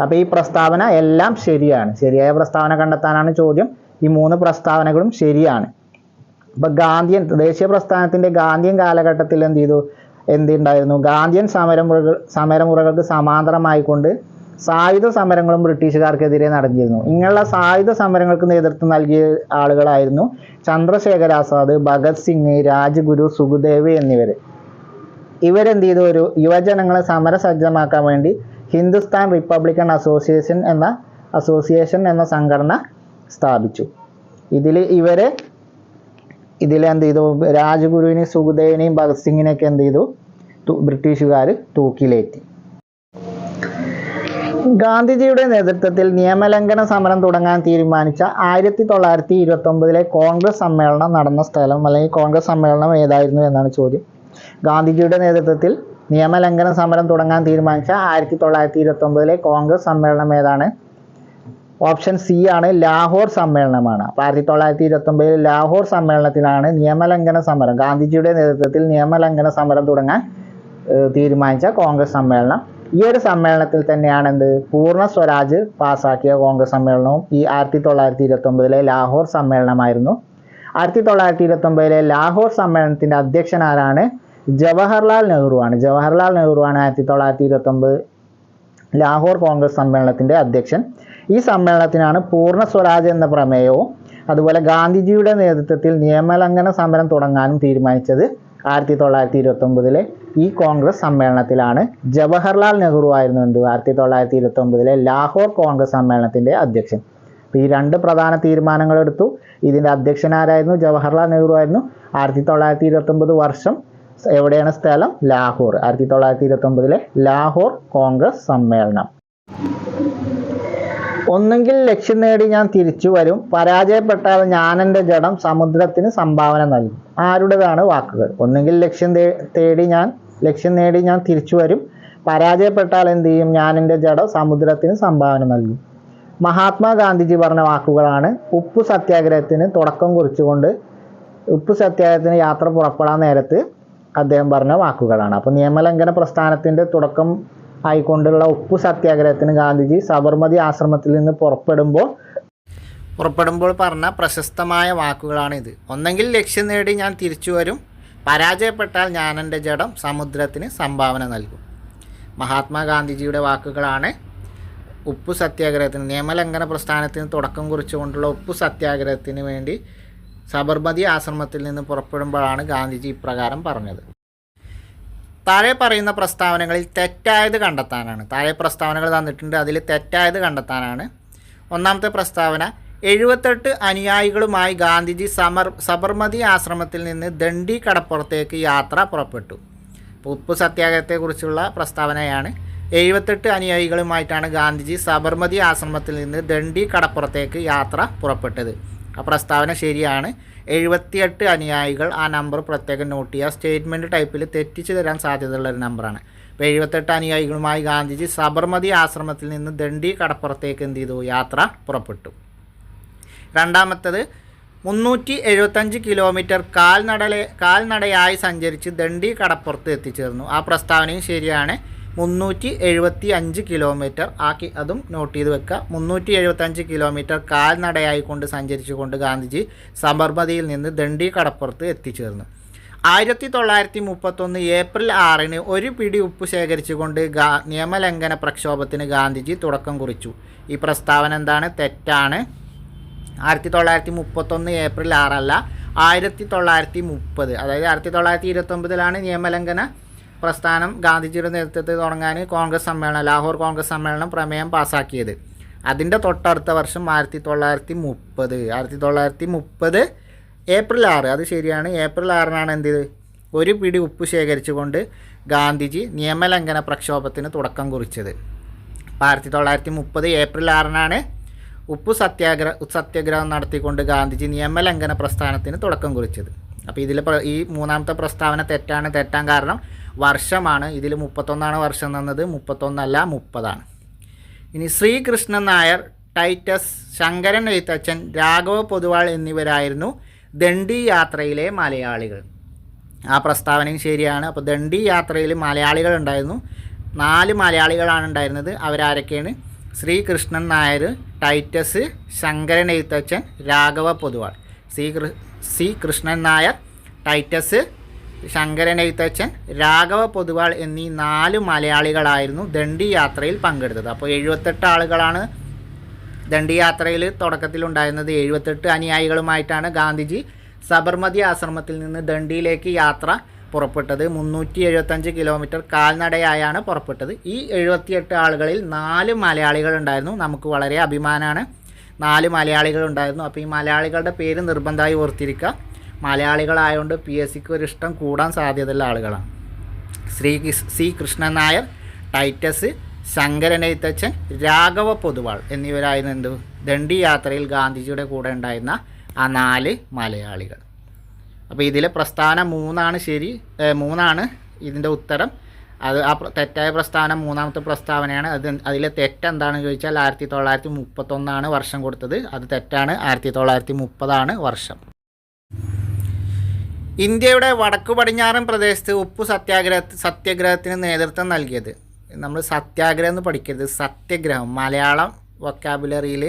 അപ്പോൾ ഈ പ്രസ്താവന എല്ലാം ശരിയാണ്. ശരിയായ പ്രസ്താവന കണ്ടെത്താനാണ് ചോദ്യം. ഈ മൂന്ന് പ്രസ്താവനകളും ശരിയാണ്. അപ്പോൾ ഗാന്ധിയൻ ദേശീയ പ്രസ്ഥാനത്തിന്റെ ഗാന്ധിയൻ കാലഘട്ടത്തിൽ എന്ത് ചെയ്തു? എന്തുണ്ടായിരുന്നു? ഗാന്ധിയൻ സമരമുറകൾ സമരമുറകൾക്ക് സമാന്തരമായിക്കൊണ്ട് സായുധ സമരങ്ങളും ബ്രിട്ടീഷുകാർക്കെതിരെ നടന്നിരുന്നു. ഇങ്ങനെയുള്ള സായുധ സമരങ്ങൾക്ക് നേതൃത്വം നൽകിയ ആളുകളായിരുന്നു ചന്ദ്രശേഖർ ആസാദ് ഭഗത് സിംഗ് രാജ്ഗുരു സുഖദേവ് എന്നിവർ. ഇവരെന്ത് ചെയ്തു ഒരു യുവജനങ്ങളെ സമരസജ്ജമാക്കാൻ വേണ്ടി ഹിന്ദുസ്ഥാൻ റിപ്പബ്ലിക്കൻ അസോസിയേഷൻ എന്ന അസോസിയേഷൻ എന്ന സംഘടന സ്ഥാപിച്ചു. ഇതിൽ ഇവരെ ഇതിൽ എന്ത് ചെയ്തു രാജഗുരുവിനെയും സുഖദേവിനെയും ഭഗത് സിംഗിനെയൊക്കെ എന്ത് ചെയ്തു ബ്രിട്ടീഷുകാർ തൂക്കിലേറ്റി. ഗാന്ധിജിയുടെ നേതൃത്വത്തിൽ നിയമലംഘന സമരം തുടങ്ങാൻ തീരുമാനിച്ച ആയിരത്തി തൊള്ളായിരത്തി ഇരുപത്തി ഒമ്പതിലെ കോൺഗ്രസ് സമ്മേളനം നടന്ന സ്ഥലം അല്ലെങ്കിൽ കോൺഗ്രസ് സമ്മേളനം ഏതായിരുന്നു എന്നാണ് ചോദ്യം. ഗാന്ധിജിയുടെ നേതൃത്വത്തിൽ നിയമലംഘന സമരം തുടങ്ങാൻ തീരുമാനിച്ച ആയിരത്തി തൊള്ളായിരത്തി ഇരുപത്തി ഒമ്പതിലെ കോൺഗ്രസ് സമ്മേളനം ഏതാണ്? ഓപ്ഷൻ സി ആണ് ലാഹോർ സമ്മേളനമാണ്. അപ്പോൾ ആയിരത്തി തൊള്ളായിരത്തി ഇരുപത്തി ഒമ്പതിൽ ലാഹോർ സമ്മേളനത്തിലാണ് നിയമലംഘന സമരം. ഗാന്ധിജിയുടെ നേതൃത്വത്തിൽ നിയമലംഘന സമരം തുടങ്ങാൻ തീരുമാനിച്ച കോൺഗ്രസ് സമ്മേളനം. ഈ ഒരു സമ്മേളനത്തിൽ തന്നെയാണ് എന്ത്? പൂർണ സ്വരാജ് പാസാക്കിയ കോൺഗ്രസ് സമ്മേളനവും ഈ ആയിരത്തി തൊള്ളായിരത്തി ഇരുപത്തി ഒമ്പതിലെ ലാഹോർ സമ്മേളനമായിരുന്നു. ആയിരത്തി തൊള്ളായിരത്തി ഇരുപത്തി ഒമ്പതിലെ ലാഹോർ സമ്മേളനത്തിന്റെ അധ്യക്ഷൻ ആരാണ്? ജവഹർലാൽ നെഹ്റു ആണ്. ജവഹർലാൽ നെഹ്റു ആണ് ആയിരത്തി തൊള്ളായിരത്തി ഇരുപത്തി ഒമ്പത് ലാഹോർ കോൺഗ്രസ് സമ്മേളനത്തിന്റെ അധ്യക്ഷൻ. ഈ സമ്മേളനത്തിനാണ് പൂർണ സ്വരാജ് എന്ന പ്രമേയവും അതുപോലെ ഗാന്ധിജിയുടെ നേതൃത്വത്തിൽ നിയമലംഘന സമരം തുടങ്ങാനും തീരുമാനിച്ചത് ആയിരത്തി തൊള്ളായിരത്തി ഇരുപത്തി ഒമ്പതിലെ ഈ കോൺഗ്രസ് സമ്മേളനത്തിലാണ് ജവഹർലാൽ നെഹ്റു ആയിരുന്നു എന്ത്? ആയിരത്തി തൊള്ളായിരത്തി ഇരുപത്തി ഒമ്പതിലെ ലാഹോർ കോൺഗ്രസ് സമ്മേളനത്തിന്റെ അധ്യക്ഷൻ. ഈ രണ്ട് പ്രധാന തീരുമാനങ്ങൾ എടുത്തു. ഇതിന്റെ അധ്യക്ഷനാരായിരുന്നു ജവഹർലാൽ നെഹ്റു ആയിരുന്നു. ആയിരത്തി തൊള്ളായിരത്തി ഇരുപത്തൊമ്പത് വർഷം എവിടെയാണ് സ്ഥലം? ലാഹോർ. ആയിരത്തി തൊള്ളായിരത്തി ഇരുപത്തൊമ്പതിലെ ലാഹോർ കോൺഗ്രസ് സമ്മേളനം. ഒന്നെങ്കിൽ ലക്ഷ്യം നേടി ഞാൻ തിരിച്ചു വരും. പരാജയപ്പെട്ടാൽ ഞാൻ എന്റെ ജഡം സമുദ്രത്തിന് സംഭാവന നൽകും. ആരുടേതാണ് വാക്കുകൾ? ഒന്നെങ്കിൽ ലക്ഷ്യം തേടി ഞാൻ ലക്ഷ്യം നേടി ഞാൻ തിരിച്ചു വരും. പരാജയപ്പെട്ടാൽ എന്ത് ചെയ്യും? ഞാൻ എന്റെ ജഡം സമുദ്രത്തിന് സംഭാവന നൽകും. മഹാത്മാഗാന്ധിജി പറഞ്ഞ വാക്കുകളാണ് ഉപ്പ് സത്യാഗ്രഹത്തിന് തുടക്കം കുറിച്ചുകൊണ്ട് ഉപ്പ് സത്യാഗ്രഹത്തിന് യാത്ര പുറപ്പെടാൻ നേരത്ത് അദ്ദേഹം പറഞ്ഞ വാക്കുകളാണ്. അപ്പോൾ നിയമലംഘന പ്രസ്ഥാനത്തിന്റെ തുടക്കം ആയിക്കൊണ്ടുള്ള ഉപ്പ് സത്യാഗ്രഹത്തിന് ഗാന്ധിജി സബർമതി ആശ്രമത്തിൽ നിന്ന് പുറപ്പെടുമ്പോൾ പുറപ്പെടുമ്പോൾ പറഞ്ഞ പ്രശസ്തമായ വാക്കുകളാണിത്. ഒന്നെങ്കിൽ ലക്ഷ്യം നേടി ഞാൻ തിരിച്ചു വരും. പരാജയപ്പെട്ടാൽ ഞാൻ എന്റെ ജഡം സമുദ്രത്തിന് സംഭാവന നൽകും. മഹാത്മാഗാന്ധിജിയുടെ വാക്കുകളാണ് ഉപ്പു സത്യാഗ്രഹത്തിന് നിയമലംഘന പ്രസ്ഥാനത്തിന് തുടക്കം കുറിച്ചുകൊണ്ടുള്ള ഉപ്പു സത്യാഗ്രഹത്തിന് വേണ്ടി സബർമതി ആശ്രമത്തിൽ നിന്ന് പുറപ്പെടുമ്പോഴാണ് ഗാന്ധിജി ഇപ്രകാരം പറഞ്ഞത്. താഴെ പറയുന്ന പ്രസ്താവനകളിൽ തെറ്റായത് കണ്ടെത്താനാണ്. താഴെ പ്രസ്താവനകൾ തന്നിട്ടുണ്ട്. അതിൽ തെറ്റായത് കണ്ടെത്താനാണ്. ഒന്നാമത്തെ പ്രസ്താവന എഴുപത്തെട്ട് അനുയായികളുമായി ഗാന്ധിജി സമർ സബർമതി ആശ്രമത്തിൽ നിന്ന് ദണ്ഡി കടപ്പുറത്തേക്ക് യാത്ര പുറപ്പെട്ടു. ഉപ്പ് സത്യാഗ്രഹത്തെക്കുറിച്ചുള്ള പ്രസ്താവനയാണ്. എഴുപത്തെട്ട് അനുയായികളുമായിട്ടാണ് ഗാന്ധിജി സബർമതി ആശ്രമത്തിൽ നിന്ന് ദണ്ഡി കടപ്പുറത്തേക്ക് യാത്ര പുറപ്പെട്ടത്. ആ പ്രസ്താവന ശരിയാണ്. എഴുപത്തിയെട്ട് അനുയായികൾ ആ നമ്പർ പ്രത്യേകം നോട്ട് ചെയ്യുക. സ്റ്റേറ്റ്മെന്റ് ടൈപ്പിൽ തെറ്റിച്ച് തരാൻ സാധ്യതയുള്ള ഒരു നമ്പറാണ്. അപ്പോൾ എഴുപത്തെട്ട് അനുയായികളുമായി ഗാന്ധിജി സബർമതി ആശ്രമത്തിൽ നിന്ന് ദണ്ഡി കടപ്പുറത്തേക്ക് എന്ത് ചെയ്തു? യാത്ര പുറപ്പെട്ടു. രണ്ടാമത്തത് മുന്നൂറ്റി എഴുപത്തഞ്ച് കിലോമീറ്റർ കാൽനടലെ കാൽനടയായി സഞ്ചരിച്ച് ദണ്ഡി കടപ്പുറത്ത് എത്തിച്ചേർന്നു. ആ പ്രസ്താവനയും ശരിയാണ്. മുന്നൂറ്റി എഴുപത്തി അഞ്ച് കിലോമീറ്റർ ആക്കി അതും നോട്ട് ചെയ്ത് വെക്കുക. മുന്നൂറ്റി എഴുപത്തഞ്ച് കിലോമീറ്റർ കാൽനടയായി കൊണ്ട് സഞ്ചരിച്ചുകൊണ്ട് ഗാന്ധിജി സബർമതിയിൽ നിന്ന് ദണ്ഡി കടപ്പുറത്ത് എത്തിച്ചേർന്നു. ആയിരത്തി തൊള്ളായിരത്തി മുപ്പത്തൊന്ന് ഏപ്രിൽ ആറിന് ഒരു പിടി ഉപ്പ് ശേഖരിച്ചുകൊണ്ട് ഗാ നിയമലംഘന പ്രക്ഷോഭത്തിന് ഗാന്ധിജി തുടക്കം കുറിച്ചു. ഈ പ്രസ്താവന എന്താണ്? തെറ്റാണ്. ആയിരത്തി തൊള്ളായിരത്തി മുപ്പത്തൊന്ന് ഏപ്രിൽ ആറല്ല ആയിരത്തി തൊള്ളായിരത്തി മുപ്പത് അതായത് ആയിരത്തി തൊള്ളായിരത്തി ഇരുപത്തൊമ്പതിലാണ് നിയമലംഘന പ്രസ്ഥാനം ഗാന്ധിജിയുടെ നേതൃത്വത്തിൽ തുടങ്ങാൻ കോൺഗ്രസ് സമ്മേളനം ലാഹോർ കോൺഗ്രസ് സമ്മേളനം പ്രമേയം പാസ്സാക്കിയത് അതിന്റെ തൊട്ടടുത്ത വർഷം ആയിരത്തി തൊള്ളായിരത്തി മുപ്പത് ആയിരത്തി തൊള്ളായിരത്തി മുപ്പത് ഏപ്രിൽ ആറ്. അത് ശരിയാണ്. ഏപ്രിൽ ആറിനാണ് എന്ത് ഒരു പിടി ഉപ്പ് ശേഖരിച്ചുകൊണ്ട് ഗാന്ധിജി നിയമലംഘന പ്രക്ഷോഭത്തിന് തുടക്കം കുറിച്ചത്. അപ്പോൾ ആയിരത്തി തൊള്ളായിരത്തി മുപ്പത് ഏപ്രിൽ ആറിനാണ് ഉപ്പു സത്യാഗ്രഹ സത്യാഗ്രഹം നടത്തിക്കൊണ്ട് ഗാന്ധിജി നിയമലംഘന പ്രസ്ഥാനത്തിന് തുടക്കം കുറിച്ചത്. അപ്പോൾ ഇതിൽ ഈ മൂന്നാമത്തെ പ്രസ്താവന തെറ്റാണ് തെറ്റാൻ കാരണം വർഷമാണ്. ഇതിൽ മുപ്പത്തൊന്നാണ് വർഷം തന്നത് മുപ്പത്തൊന്നല്ല മുപ്പതാണ്. ഇനി ശ്രീകൃഷ്ണൻ നായർ ടൈറ്റസ് ശങ്കരൻ എഴുത്തച്ഛൻ രാഘവ പൊതുവാൾ എന്നിവരായിരുന്നു ദണ്ഡി യാത്രയിലെ മലയാളികൾ. ആ പ്രസ്താവനയും ശരിയാണ്. അപ്പോൾ ദണ്ഡി യാത്രയിൽ മലയാളികൾ ഉണ്ടായിരുന്നു. നാല് മലയാളികളാണ് ഉണ്ടായിരുന്നത്. അവരാരൊക്കെയാണ്? ശ്രീകൃഷ്ണൻ നായർ ടൈറ്റസ് ശങ്കരൻ എഴുത്തച്ഛൻ രാഘവ പൊതുവാൾ. സി കൃ സി കൃഷ്ണൻ നായർ ടൈറ്റസ് ശങ്കരൻ എഴുത്തച്ഛൻ രാഘവ പൊതുവാൾ എന്നീ നാല് മലയാളികളായിരുന്നു ദണ്ഡി യാത്രയിൽ പങ്കെടുത്തത്. അപ്പോൾ എഴുപത്തെട്ട് ആളുകളാണ് ദണ്ഡി യാത്രയിൽ തുടക്കത്തിൽ ഉണ്ടായിരുന്നത് എഴുപത്തെട്ട് അനുയായികളുമായിട്ടാണ് ഗാന്ധിജി സബർമതി ആശ്രമത്തിൽ നിന്ന് ദണ്ഡിയിലേക്ക് യാത്ര പുറപ്പെട്ടത്. മുന്നൂറ്റി എഴുപത്തഞ്ച് കിലോമീറ്റർ കാൽനടയായാണ് പുറപ്പെട്ടത്. ഈ എഴുപത്തിയെട്ട് ആളുകളിൽ നാല് മലയാളികൾ ഉണ്ടായിരുന്നു. നമുക്ക് വളരെ അഭിമാനമാണ് നാല് മലയാളികൾ ഉണ്ടായിരുന്നു. അപ്പോൾ ഈ മലയാളികളുടെ പേര് നിർബന്ധമായി ഓർത്തിരിക്കുക. മലയാളികളായതുകൊണ്ട് പി എസ് സിക്ക് ഒരു ഇഷ്ടം കൂടാൻ സാധ്യതയുള്ള ആളുകളാണ്. ശ്രീ സി കൃഷ്ണൻ നായർ ടൈറ്റസ് ശങ്കരൻ എഴുത്തച്ഛൻ രാഘവ പൊതുവാൾ എന്നിവരായിരുന്നു എന്ത്? ദണ്ഡി യാത്രയിൽ ഗാന്ധിജിയുടെ കൂടെ ഉണ്ടായിരുന്ന ആ നാല് മലയാളികൾ. അപ്പോൾ ഇതിലെ പ്രസ്ഥാനം മൂന്നാണ് ശരി മൂന്നാണ് ഇതിന്റെ ഉത്തരം. അത് ആ തെറ്റായ പ്രസ്ഥാനം മൂന്നാമത്തെ പ്രസ്താവനയാണ്. അത് അതിലെ തെറ്റെന്താണെന്ന് ചോദിച്ചാൽ ആയിരത്തി തൊള്ളായിരത്തി മുപ്പത്തൊന്നാണ് വർഷം കൊടുത്തത്. അത് തെറ്റാണ്. ആയിരത്തി തൊള്ളായിരത്തി മുപ്പതാണ് വർഷം. ഇന്ത്യയുടെ വടക്കു പടിഞ്ഞാറൻ പ്രദേശത്ത് ഉപ്പു സത്യാഗ്രഹ സത്യഗ്രഹത്തിന് നേതൃത്വം നൽകിയത്. നമ്മൾ സത്യാഗ്രഹം എന്ന് പഠിക്കരുത്. സത്യഗ്രഹം മലയാളം വൊക്കാബുലറിയിൽ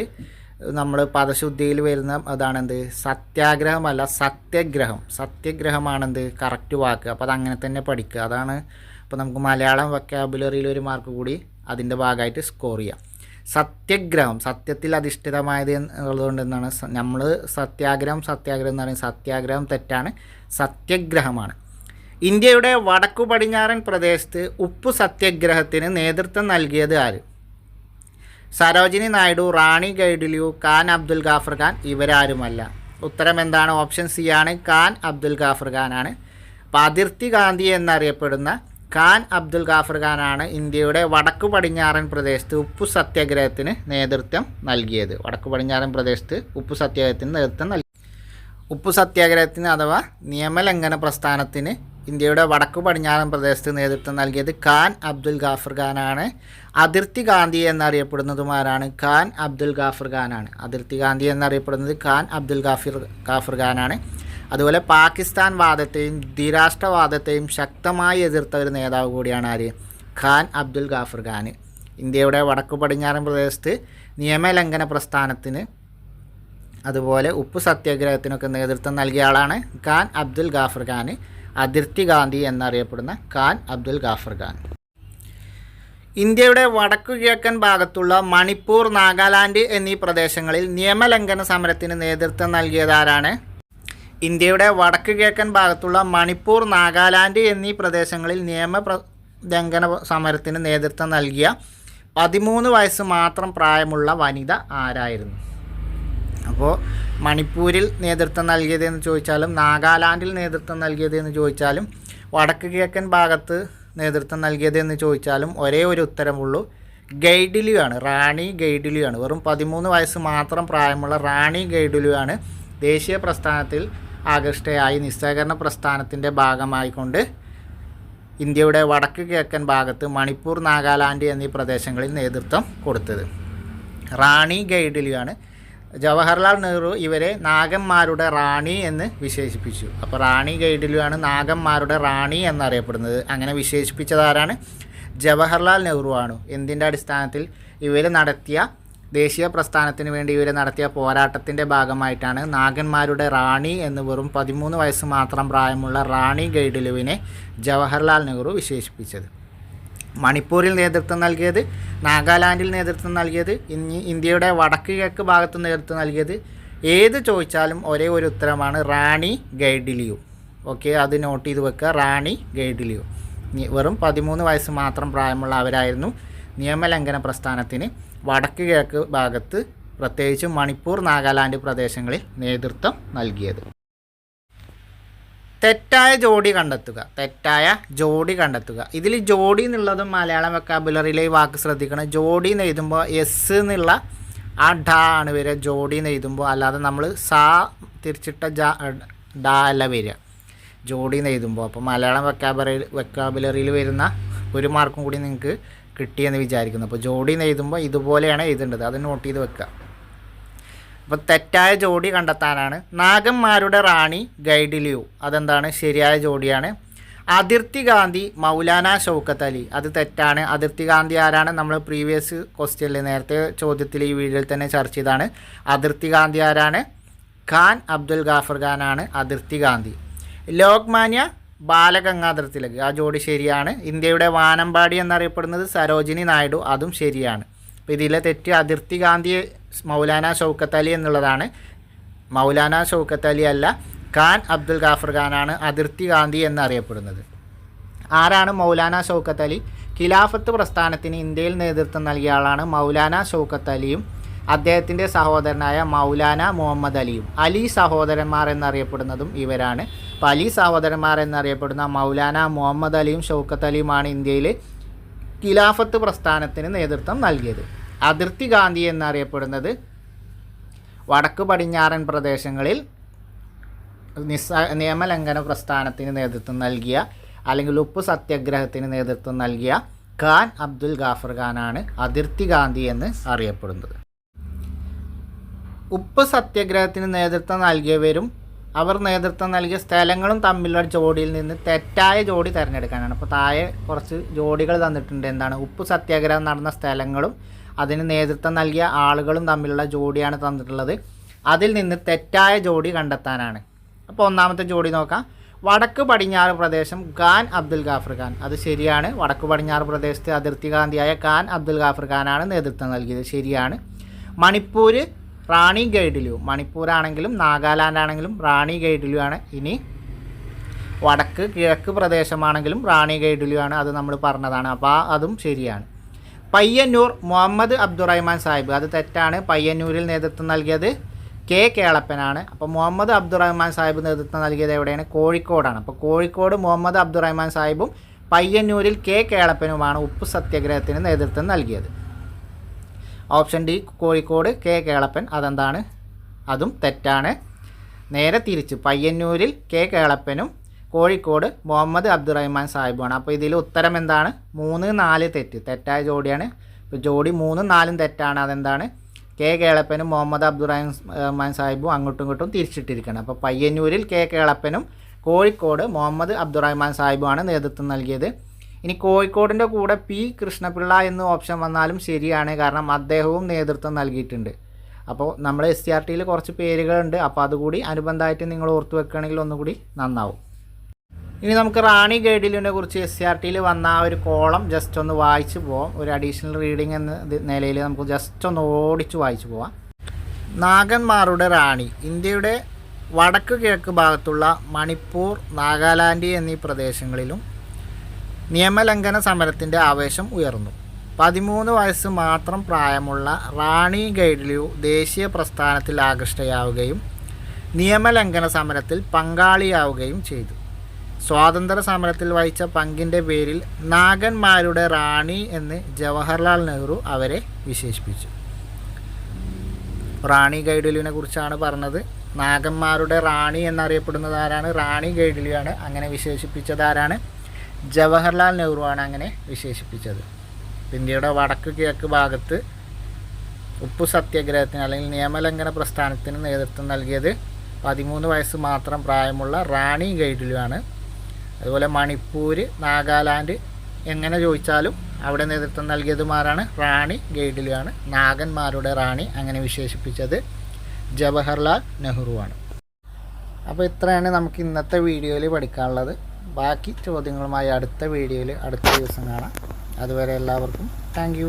നമ്മൾ പദശുദ്ധിയിൽ വരുന്ന അതാണെന്ത്? സത്യാഗ്രഹമല്ല സത്യഗ്രഹം. സത്യഗ്രഹമാണെന്ത്? കറക്റ്റ് വാക്ക്. അപ്പോൾ അത് അങ്ങനെ തന്നെ പഠിക്കുക. അതാണ് ഇപ്പോൾ നമുക്ക് മലയാളം വൊക്കാബുലറിയിൽ ഒരു മാർക്ക് കൂടി അതിന്റെ ഭാഗമായിട്ട് സ്കോർ ചെയ്യാം. സത്യഗ്രഹം. സത്യത്തിൽ അധിഷ്ഠിതമായത് എന്നുള്ളതുകൊണ്ട് എന്താണ് നമ്മൾ സത്യാഗ്രഹം സത്യാഗ്രഹം എന്ന് പറയുന്നത് സത്യാഗ്രഹം തെറ്റാണ് സത്യഗ്രഹമാണ്. ഇന്ത്യയുടെ വടക്കു പടിഞ്ഞാറൻ പ്രദേശത്ത് ഉപ്പു സത്യാഗ്രഹത്തിന് നേതൃത്വം നൽകിയത് ആര്? സരോജിനി നായിഡു റാണി ഗൈഡിലിയു ഖാൻ അബ്ദുൽ ഗാഫർ ഖാൻ ഇവരാരുമല്ല. ഉത്തരം എന്താണ്? ഓപ്ഷൻ സി ആണ് ഖാൻ അബ്ദുൽ ഗാഫർ ഖാനാണ്. അപ്പോൾ അതിർത്തി ഗാന്ധി എന്നറിയപ്പെടുന്ന ഖാൻ അബ്ദുൽ ഗാഫർ ഖാനാണ് ഇന്ത്യയുടെ വടക്കു പടിഞ്ഞാറൻ പ്രദേശത്ത് ഉപ്പു സത്യാഗ്രഹത്തിന് നേതൃത്വം നൽകിയത്. വടക്കു പടിഞ്ഞാറൻ പ്രദേശത്ത് ഉപ്പു സത്യാഗ്രഹത്തിന് നേതൃത്വം നൽകി. ഉപ്പു സത്യാഗ്രഹത്തിന് അഥവാ നിയമലംഘന പ്രസ്ഥാനത്തിന് ഇന്ത്യയുടെ വടക്കു പടിഞ്ഞാറൻ പ്രദേശത്ത് നേതൃത്വം നൽകിയത് ഖാൻ അബ്ദുൽ ഗാഫർ ഖാനാണ്. അതിർത്തി ഗാന്ധി എന്നറിയപ്പെടുന്നതുമാരാണ് ഖാൻ അബ്ദുൽ ഗാഫർ ഖാനാണ്. അതിർത്തി ഗാന്ധി എന്നറിയപ്പെടുന്നത് ഖാൻ അബ്ദുൽ ഗാഫിർ ഗാഫർ ഖാനാണ്. അതുപോലെ പാകിസ്ഥാൻ വാദത്തെയും ദ്വിരാഷ്ട്രവാദത്തെയും ശക്തമായി എതിർത്ത ഒരു നേതാവ് കൂടിയാണ് ആര്? ഖാൻ അബ്ദുൽ ഗാഫർ ഖാൻ ഇന്ത്യയുടെ വടക്കു പടിഞ്ഞാറൻ പ്രദേശത്ത് നിയമലംഘന പ്രസ്ഥാനത്തിന് അതുപോലെ ഉപ്പ് സത്യാഗ്രഹത്തിനൊക്കെ നേതൃത്വം നൽകിയ ആളാണ് ഖാൻ അബ്ദുൽ ഗാഫർ ഖാൻ അതിർത്തി ഗാന്ധി എന്നറിയപ്പെടുന്ന ഖാൻ അബ്ദുൽ ഗാഫർ ഖാൻ. ഇന്ത്യയുടെ വടക്കു കിഴക്കൻ ഭാഗത്തുള്ള മണിപ്പൂർ നാഗാലാൻഡ് എന്നീ പ്രദേശങ്ങളിൽ നിയമലംഘന സമരത്തിന് നേതൃത്വം നൽകിയതാരാണ്? ഇന്ത്യയുടെ വടക്ക് കിഴക്കൻ ഭാഗത്തുള്ള മണിപ്പൂർ നാഗാലാൻഡ് എന്നീ പ്രദേശങ്ങളിൽ നിയമ ലംഘന സമരത്തിന് നേതൃത്വം നൽകിയ പതിമൂന്ന് വയസ്സ് മാത്രം പ്രായമുള്ള വനിത ആരായിരുന്നു? അപ്പോൾ മണിപ്പൂരിൽ നേതൃത്വം നൽകിയതെന്ന് ചോദിച്ചാലും നാഗാലാൻഡിൽ നേതൃത്വം നൽകിയതെന്ന് ചോദിച്ചാലും വടക്ക് കിഴക്കൻ ഭാഗത്ത് നേതൃത്വം നൽകിയതെന്ന് ചോദിച്ചാലും ഒരേ ഒരു ഉത്തരമുള്ളൂ. ആണ് റാണി ഗൈഡിലു ആണ് വെറും പതിമൂന്ന് വയസ്സ് മാത്രം പ്രായമുള്ള റാണി ഗൈഡിലു ആണ് ദേശീയ പ്രസ്ഥാനത്തിൽ ആകൃഷ്ടയായി നിസ്സഹകരണ പ്രസ്ഥാനത്തിന്റെ ഭാഗമായിക്കൊണ്ട് ഇന്ത്യയുടെ വടക്ക് കിഴക്കൻ ഭാഗത്ത് മണിപ്പൂർ നാഗാലാൻഡ് എന്നീ പ്രദേശങ്ങളിൽ നേതൃത്വം കൊടുത്തത്. റാണി ഗൈഡിലിയാണ് ജവഹർലാൽ നെഹ്റു ഇവരെ നാഗന്മാരുടെ റാണി എന്ന് വിശേഷിപ്പിച്ചു. അപ്പോൾ റാണി ഗൈഡിലുമാണ് നാഗന്മാരുടെ റാണി എന്നറിയപ്പെടുന്നത്. അങ്ങനെ വിശേഷിപ്പിച്ചതാരാണ് ജവഹർലാൽ നെഹ്റു ആണ്. എന്തിന്റെ അടിസ്ഥാനത്തിൽ? ഇവർ നടത്തിയ ദേശീയ പ്രസ്ഥാനത്തിന് വേണ്ടി ഇവർ നടത്തിയ പോരാട്ടത്തിന്റെ ഭാഗമായിട്ടാണ് നാഗന്മാരുടെ റാണി എന്ന് വെറും പതിമൂന്ന് വയസ്സ് മാത്രം പ്രായമുള്ള റാണി ഗൈഡിലുവിനെ ജവഹർലാൽ നെഹ്റു വിശേഷിപ്പിച്ചത്. മണിപ്പൂരിൽ നേതൃത്വം നൽകിയത് നാഗാലാൻഡിൽ നേതൃത്വം നൽകിയത് ഇനി ഇന്ത്യയുടെ വടക്ക് കിഴക്ക് ഭാഗത്ത് നേതൃത്വം നൽകിയത്. ഏത് ചോദിച്ചാലും ഒരേ ഒരു ഉത്തരമാണ് റാണി ഗൈഡിലിയു. ഓക്കെ അത് നോട്ട് ചെയ്ത് വെക്കുക. റാണി ഗൈഡിലിയു. വെറും പതിമൂന്ന് വയസ്സ് മാത്രം പ്രായമുള്ള അവരായിരുന്നു നിയമലംഘന പ്രസ്ഥാനത്തിന് വടക്ക് കിഴക്ക് ഭാഗത്ത് പ്രത്യേകിച്ച് മണിപ്പൂർ നാഗാലാൻഡ് പ്രദേശങ്ങളിൽ നേതൃത്വം നൽകിയത്. തെറ്റായ ജോഡി കണ്ടെത്തുക. തെറ്റായ ജോഡി കണ്ടെത്തുക. ഇതിൽ ജോഡി എന്നുള്ളതും മലയാളം വെക്കാബുലറിയിലെ വാക്ക് ശ്രദ്ധിക്കണം. ജോഡി എന്ന് എഴുതുമ്പോൾ എസ് എന്നുള്ള ആ ഡ ആണ് വരിക. ജോഡി എന്ന് എഴുതുമ്പോൾ അല്ലാതെ നമ്മൾ സാ തിരിച്ചിട്ട ജ ഡ അല്ല വരിക. ജോഡി എന്ന് എഴുതുമ്പോൾ അപ്പോൾ മലയാളം വെക്കാബറി വെക്കാബുലറിയിൽ വരുന്ന ഒരു മാർക്കും കൂടി നിങ്ങൾക്ക് കിട്ടിയെന്ന് വിചാരിക്കുന്നു. അപ്പോൾ ജോഡി എന്ന് എഴുതുമ്പോൾ ഇതുപോലെയാണ് എഴുതേണ്ടത്. അത് നോട്ട് ചെയ്ത് വെക്കുക അപ്പോൾ തെറ്റായ ജോഡി കണ്ടെത്താനാണ്. നാഗന്മാരുടെ റാണി ഗൈഡിലിയു. അതെന്താണ്? ശരിയായ ജോഡിയാണ്. അതിർത്തി ഗാന്ധി മൗലാന ഷൗക്കത്ത് അലി. അത് തെറ്റാണ്. അതിർത്തി ഗാന്ധി ആരാണ്? നമ്മൾ പ്രീവിയസ് ക്വസ്റ്റ്യനിൽ നേരത്തെ ചോദ്യത്തിൽ ഈ വീഡിയോയിൽ തന്നെ ചർച്ച ചെയ്താണ് അതിർത്തി ഗാന്ധി ആരാണ്? ഖാൻ അബ്ദുൽ ഗാഫർ ഖാനാണ് അതിർത്തി ഗാന്ധി. ലോക്മാന്യ ബാലഗംഗാധർ തിലക് ആ ജോഡി ശരിയാണ്. ഇന്ത്യയുടെ വാനമ്പാടി എന്നറിയപ്പെടുന്നത് സരോജിനി നായിഡു. അതും ശരിയാണ്. അപ്പോൾ ഇതിലെ തെറ്റ് അതിർത്തി ഗാന്ധി മൗലാന ഷൗക്കത്ത് അലി എന്നുള്ളതാണ്. മൗലാന ഷൗക്കത്ത് അലി അല്ല ഖാൻ അബ്ദുൽ ഗാഫർ ഖാനാണ് അതിർത്തി ഗാന്ധി എന്നറിയപ്പെടുന്നത്. ആരാണ് മൗലാന ഷൗക്കത്ത് അലി? ഖിലാഫത്ത് പ്രസ്ഥാനത്തിന് ഇന്ത്യയിൽ നേതൃത്വം നൽകിയ ആളാണ് മൗലാന ഷൗക്കത്ത് അലിയും അദ്ദേഹത്തിന്റെ സഹോദരനായ മൗലാന മുഹമ്മദ് അലിയും. അലി സഹോദരന്മാർ എന്നറിയപ്പെടുന്നതും ഇവരാണ്. അപ്പോൾ അലി സഹോദരന്മാർ എന്നറിയപ്പെടുന്ന മൗലാന മുഹമ്മദ് അലിയും ഷൗക്കത്ത് അലിയുമാണ് ഇന്ത്യയിൽ ഖിലാഫത്ത് പ്രസ്ഥാനത്തിന് നേതൃത്വം നൽകിയത്. അതിർത്തി ഗാന്ധി എന്നറിയപ്പെടുന്നത് വടക്ക് പടിഞ്ഞാറൻ പ്രദേശങ്ങളിൽ നിസ്സ നിയമലംഘന പ്രസ്ഥാനത്തിന് നേതൃത്വം നൽകിയ അല്ലെങ്കിൽ ഉപ്പ് സത്യാഗ്രഹത്തിന് നേതൃത്വം നൽകിയ ഖാൻ അബ്ദുൽ ഗാഫർ ഖാനാണ് അതിർത്തി ഗാന്ധി എന്ന് അറിയപ്പെടുന്നത്. ഉപ്പ് സത്യാഗ്രഹത്തിന് നേതൃത്വം നൽകിയവരും അവർ നേതൃത്വം നൽകിയ സ്ഥലങ്ങളും തമ്മിലുള്ള ജോഡിയിൽ നിന്ന് തെറ്റായ ജോഡി തിരഞ്ഞെടുക്കാനാണ്. അപ്പോൾ താഴെ കുറച്ച് ജോഡികൾ തന്നിട്ടുണ്ട്. എന്താണ്? ഉപ്പ് സത്യാഗ്രഹം നടന്ന സ്ഥലങ്ങളും അതിന് നേതൃത്വം നൽകിയ ആളുകളും തമ്മിലുള്ള ജോഡിയാണ് തന്നിട്ടുള്ളത്. അതിൽ നിന്ന് തെറ്റായ ജോഡി കണ്ടെത്താനാണ്. അപ്പോൾ ഒന്നാമത്തെ ജോഡി നോക്കാം. വടക്ക് പടിഞ്ഞാറ് പ്രദേശം ഖാൻ അബ്ദുൽ ഗാഫർ ഖാൻ. അത് ശരിയാണ്. വടക്ക് പടിഞ്ഞാറ് പ്രദേശത്തെ അതിർത്തി ഗാന്ധിയായ ഖാൻ അബ്ദുൽ ഗാഫർ ഖാനാണ് നേതൃത്വം നൽകിയത്. ശരിയാണ്. മണിപ്പൂർ റാണി ഗൈഡിലു. മണിപ്പൂരാണെങ്കിലും നാഗാലാൻഡ് ആണെങ്കിലും റാണി ഗൈഡിലു ആണ്. ഇനി വടക്ക് കിഴക്ക് പ്രദേശമാണെങ്കിലും റാണി ഗൈഡിലു ആണ്. അത് നമ്മൾ പറഞ്ഞതാണ്. അപ്പോൾ അതും ശരിയാണ്. പയ്യന്നൂർ മുഹമ്മദ് അബ്ദുറഹ്മാൻ സാഹിബ്. അത് തെറ്റാണ്. പയ്യന്നൂരിൽ നേതൃത്വം നൽകിയത് കെ കേളപ്പനാണ്. അപ്പോൾ മുഹമ്മദ് അബ്ദുറഹ്മാൻ സാഹിബ് നേതൃത്വം നൽകിയത് എവിടെയാണ്? കോഴിക്കോടാണ്. അപ്പോൾ കോഴിക്കോട് മുഹമ്മദ് അബ്ദുറഹ്മാൻ സാഹിബും പയ്യന്നൂരിൽ കെ കേളപ്പനുമാണ് ഉപ്പ് സത്യാഗ്രഹത്തിന് നേതൃത്വം നൽകിയത്. Option D Kozhikode K Kelappan. അതെന്താണ്? അതും തെറ്റാണ്. നേരെ തിരിച്ച് പയ്യന്നൂരിൽ കെ കേളപ്പനും കോഴിക്കോട് മുഹമ്മദ് അബ്ദുറഹ്മാൻ സാഹിബുമാണ് അപ്പോൾ ഇതിൽ ഉത്തരം എന്താണ്? മൂന്ന് നാല് തെറ്റ്. തെറ്റായ ജോഡിയാണ്. ഇപ്പോൾ ജോഡി മൂന്നും നാലും തെറ്റാണ്. അതെന്താണ്? കെ കേളപ്പനും മുഹമ്മദ് അബ്ദുറഹ്മാൻ സാഹിബും അങ്ങോട്ടും ഇങ്ങോട്ടും തിരിച്ചിട്ടിരിക്കണം അപ്പോൾ പയ്യന്നൂരിൽ കെ കേളപ്പനും കോഴിക്കോട് മുഹമ്മദ് അബ്ദുറഹ്മാൻ സാഹിബുമാണ് നേതൃത്വം നൽകിയത്. ഇനി കോഴിക്കോടിന്റെ കൂടെ പി കൃഷ്ണപിള്ള എന്ന ഓപ്ഷൻ വന്നാലും ശരിയാണ്. കാരണം അദ്ദേഹവും നേതൃത്വം നൽകിയിട്ടുണ്ട്. അപ്പോൾ നമ്മൾ എസ് സി ആർ ടിയിൽ കുറച്ച് പേരുകളുണ്ട്. അപ്പോൾ അതുകൂടി അനുബന്ധമായിട്ട് നിങ്ങൾ ഓർത്ത് വെക്കുകയാണെങ്കിൽ ഒന്നുകൂടി നന്നാവും. ഇനി നമുക്ക് റാണി ഗൈഡിലിനെ കുറിച്ച് എസ് സി ആർ ടിയിൽ വന്ന ആ ഒരു കോളം ജസ്റ്റ് ഒന്ന് വായിച്ചു പോവാം. ഒരു അഡീഷണൽ റീഡിംഗ് എന്ന നിലയിൽ നമുക്ക് ജസ്റ്റ് ഒന്ന് ഓടിച്ച് വായിച്ചു പോവാം. നാഗന്മാരുടെ റാണി ഇന്ത്യയുടെ വടക്ക് കിഴക്ക് ഭാഗത്തുള്ള മണിപ്പൂർ നാഗാലാൻഡ് എന്നീ പ്രദേശങ്ങളിലും നിയമലംഘന സമരത്തിന്റെ ആവേശം ഉയർന്നു. പതിമൂന്ന് വയസ്സ് മാത്രം പ്രായമുള്ള റാണി ഗൈഡ്ലിയു ദേശീയ പ്രസ്ഥാനത്തിൽ ആകൃഷ്ടയാവുകയും നിയമലംഘന സമരത്തിൽ പങ്കാളിയാവുകയും ചെയ്തു. സ്വാതന്ത്ര്യ സമരത്തിൽ വഹിച്ച പങ്കിന്റെ പേരിൽ നാഗന്മാരുടെ റാണി എന്ന് ജവഹർലാൽ നെഹ്റു അവരെ വിശേഷിപ്പിച്ചു. റാണി ഗൈഡലിനെ കുറിച്ചാണ് പറഞ്ഞത്. നാഗന്മാരുടെ റാണി എന്നറിയപ്പെടുന്നത് ആരാണ്? റാണി ഗൈഡലിയാണ് അങ്ങനെ വിശേഷിപ്പിച്ചത് ആരാണ്? ജവഹർലാൽ നെഹ്റു ആണ് അങ്ങനെ വിശേഷിപ്പിച്ചത്. ഇന്ത്യയുടെ വടക്ക് കിഴക്ക് ഭാഗത്ത് ഉപ്പു സത്യാഗ്രഹത്തിന് അല്ലെങ്കിൽ നിയമലംഘന പ്രസ്ഥാനത്തിന് നേതൃത്വം നൽകിയത് പതിമൂന്ന് വയസ്സ് മാത്രം പ്രായമുള്ള റാണി ഗൈഡിലുമാണ്. അതുപോലെ മണിപ്പൂർ നാഗാലാൻഡ് എങ്ങനെ ചോദിച്ചാലും അവിടെ നേതൃത്വം നൽകിയതുമാരാണ് റാണി ഗൈഡിലാണ് നാഗന്മാരുടെ റാണി അങ്ങനെ വിശേഷിപ്പിച്ചത് ജവഹർലാൽ നെഹ്റുവാണ് അപ്പോൾ ഇത്രയാണ് നമുക്ക് ഇന്നത്തെ വീഡിയോയിൽ പഠിക്കാനുള്ളത്. ബാക്കി ചോദ്യങ്ങളുമായി അടുത്ത വീഡിയോയിൽ അടുത്ത ദിവസം കാണാം. അതുവരെ എല്ലാവർക്കും താങ്ക്